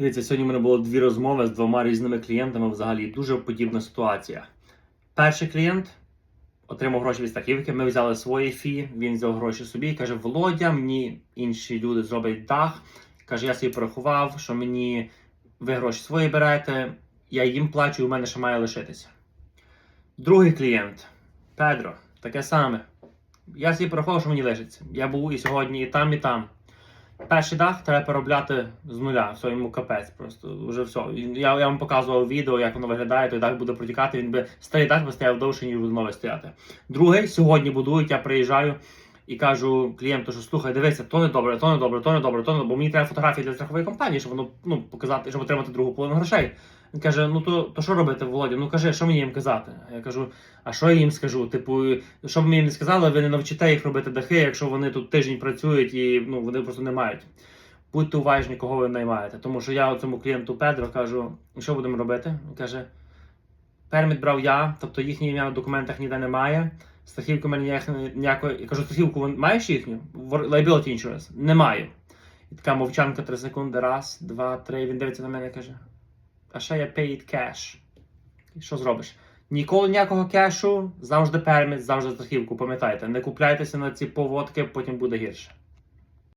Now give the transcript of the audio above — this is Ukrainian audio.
Дивіться, сьогодні в мене було дві розмови з двома різними клієнтами. Взагалі дуже подібна ситуація. Перший клієнт отримав гроші від страхівки. Ми взяли свої фі, він взяв гроші собі і каже: Володя, мені інші люди зроблять дах. Каже, я собі порахував, що мені ви гроші свої берете, я їм плачу, і у мене ще має лишитися. Другий клієнт Педро, таке саме. Я собі порахував, що мені лишиться. Я був і сьогодні, і там, і там. Перший дах треба переробляти з нуля, все йому капець просто. Вже все. Я, я вам показував відео, як воно виглядає, той дах буде протікати, він би старий дах би стояв довше, ніж буде новий стояти. Другий сьогодні будують, я приїжджаю і кажу клієнту, що слухай, дивися, то не добре, то не добре, то не добре, то не добре, бо мені треба фотографії для страхової компанії, щоб воно ну, показати, щоб отримати другу половину грошей. Він каже: ну то, то що робити, Володя? Ну кажи, що мені їм казати? А Я кажу, а що я їм скажу? Типу, що б мені не сказали, ви не навчите їх робити дахи, якщо вони тут тиждень працюють і ну, вони просто не мають. Будьте уважні, кого ви наймаєте. Тому що я цьому клієнту Педро кажу, що будемо робити? Він каже: перміт брав я, тобто їхнє ім'я на документах ніде немає. Страхівку в мене ніякої. Я кажу, страхівку маєш їхню? Liability insurance? Не маю. І така мовчанка 3 секунди. Раз, два, три. Він дивиться на мене і каже: А ще я paid cash. І що зробиш? Ніколи ніякого кешу, завжди перміт, завжди страхівку. Пам'ятайте, не купляйтеся на ці поводки, потім буде гірше.